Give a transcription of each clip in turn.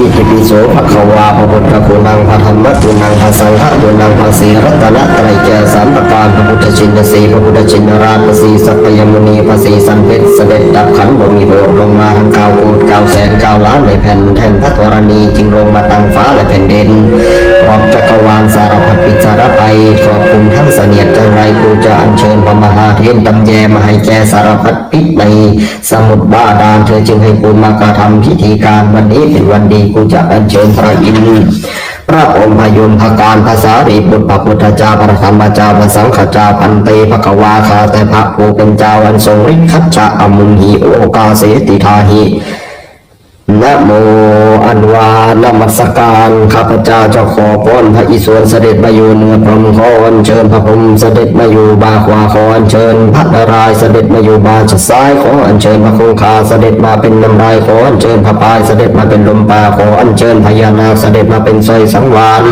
อิติปิโสภะควาพระพุทธคุณังพระธรรมคุณังพระสังฆคุณังพระสีรัตนตรัยแกสามประการพระพุทธชินสีพระพุทธชินราชพระสีสัพยมุนีพระสีสันเพชรเสด็จดับขันธ์บมีโบสถ์ลงมาทั้งเก้าโกดเก้าแสนเก้าล้านในแผ่นแทนพระธรณีจึงลงมาตั้งฟ้าและแผ่นดินพร้อมจักรวาลสารพัดปิจารไปขอบคุณทั้งเสนียดจังไรกูจะอัญเชิญพระ มหาเทนตำแยมาให้แก่สารพัดปิดในสมุทรบาดาลเธอจึงให้กูมากระทำพิธีการวันนี้เป็นวันดีกูจะอัญเชิญพระอินทร์พระองค์พยุนพการภาษารีบุตรพระพุทธเจ้าพระธรรมเจ้าพระสังฆเจ้าพันเตพระกวาคาแต่พระผู้เป็นเจ้าอันทรงฤทธิ์คัจฉะอมุงหิโอกาเสติทาหินะโม อันวานมัสการข้าพเจ้าเจ้าขอพรพระอิศวรเสด็จมาอยู่เหนือพรหมขออัญเชิญพระพรหมเสด็จมาอยู่บาขวาขออัญเชิญพระนารายเสด็จมาอยู่บาชซ้ายขออัญเชิญพระคงคาเสด็จมาเป็นน้ำลายขออัญเชิญพระพายเสด็จมาเป็นลมปราขออัญเชิญพญานาคเสด็จมาเป็นสร้อยสังวาน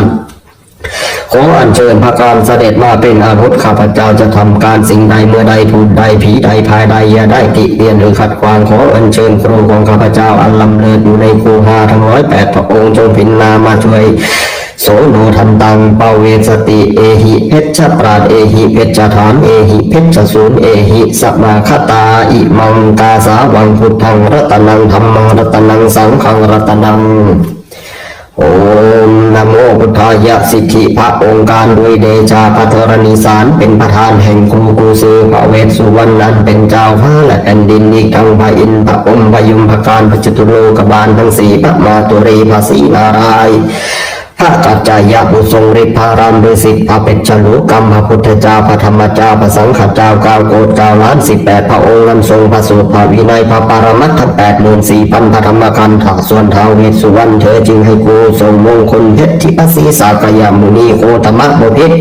ขออัญเชิญพระการเสด็จมาเป็นอาวุธข้าพเจ้าจะทำการสิ่งใดเมื่อใดทูดใดผีใดภายใดอย่าได้ติเตียนหรือขัดขวางขออัญเชิญครูของข้าพเจ้าอันลำเลิศอยู่ในคูหาทั้งร้อยแปดพระองค์จงพินนามาช่วยโสโนทันตังเปาเวสติเอหิเพชฌปราดเอหิเพชฌฐานเอหิเพชฌสูนเอหิสัมมาคตาอิมังกาสาวังพุทธังรัตนังธรรมังรัตนังสังฆังรัตนัง โอมนโมพุทธายะสิทธิพระองค์การด้วยเดชาพระธรณีสารเป็นประธานแห่งครูกูซือพระเวสสุวรรณนั้นเป็นเจ้าฟ้าและแผ่นดินนิกังพระอินพระอมพระยุมพระการพระจตุโลกบาลทั้งสี่พระมาตุรีพระศรีนารายณ์ พระกัจจายะบุทรงฤทธิ์พระรามฤสิทธิ์พระเป็จฉลุกรรมพระพุทธเจ้าพระธรรมเจ้าพระสังฆเจ้าเก้าโกดเก้าล้านสิบแปดพระองค์นั้นทรงพระสูตรพระวินัยพระปรมัตถแปดหมื่นสี่พันพระธรรมกันธ์ถาส่วนท้าวเวสุวรรณเธอจึงให้กูทรงมงคลเพชรที่พสีสากยามุนีโคตมะบพิษพ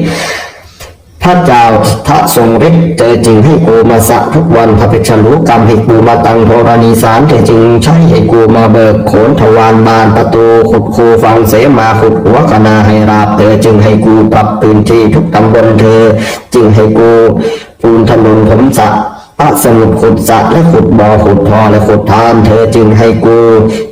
ระเจ้าทะทรงฤทธิ์เจอจึงให้กูมาสะทุกวันพระเพชรรู้กรรมให้กูมาตังโทรณีสารเจอจึงใช้ให้กูมาเบิกโขนทวารบานประตูขุดคูฟังเสมาขุดหัวกนาให้ราบเธอจึงให้กูปรับพื้นที่ทุกตำบลเธอ จึงให้กูปูนถนนผมสะ พระสมุดขุดสะและขุดบ่อขุดทอและขุดทานเธอจึงให้กู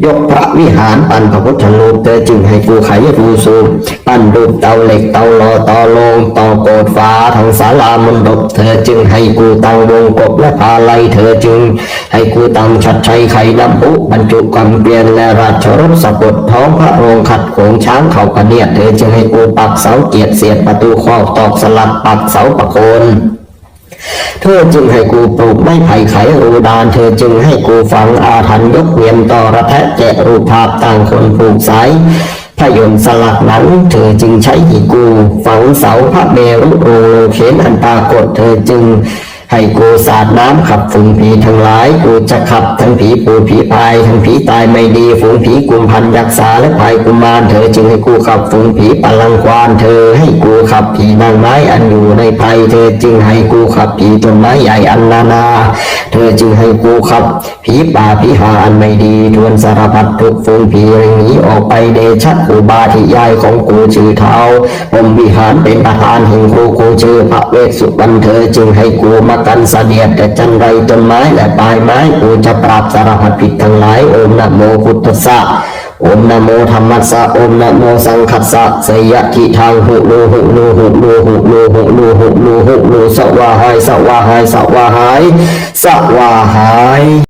ยกพระวิหารปั้นพระพุทธรูปเธอจึงให้กูไขรูสูบปั้นรูปเตาเหล็กเตาลอตอโลงตอโกดฟ้าทางศาลามนดบเธอจึงให้กูตั้งวงกบและพาไลเธอจึง ให้กูตั้งชัดชัยไข่น้ำปุบรรจุกำเปลี่ยนและราชรถสะกดท้องพระโรงขัดโขงช้างเขากระเนียดเธอจึงให้กูปักเสาเกียรติเสียดประตูคอตอกสลักปักเสาประโคน เธอจึงให้กูปลูกไม้ไผ่ไขรูดาน เธอจึงให้กูฝังอาถรรพ์ยกเวียนต่อระแทะแกะรูปภาพต่างคนปลูกสายพยนต์สลักหนังเธอจึงใช้หีกู ฝังเสาพระเมรุโรเขนอันปรากฏเธอจึง ให้กูสาดน้ำขับฝูงผีทั้งหลายกูจะขับทั้งผีปูผีพายทั้งผีตายไม่ดีฝูงผีกุมพันยักษาและภัยกุมารเธอจึงให้กูขับฝูงผีปลังควานเธอให้กูขับผีนางไม้อันอยู่ในภัยเธอจึงให้กูขับผีต้นไม้ใหญ่อันนานา เธอจึงให้กูขับผีป่าผีหาอันไม่ดีทวนสารพัดทุกฝูงผีเร่งหนีออกไปเดชัดกูบาที่ยายของกูชื่อเท้าผมวิหารเป็นประธานแห่งกูกูชื่อพระเวสสุวรรณเธอจึงให้กูมากันเสดียดแต่จันไรต้นไม้และปลายไม้กูจะปราบสารพัดผิดทั้งหลายโอมนะโมพุทธสสะโอมนะโมธรรมัสสะโอมนะโมสังคัสสะสยะทิทางหุโลหุลูหุลูหุลูหุลูหุลูหุลูสวาหายสวาหายสวาหายสวาหาย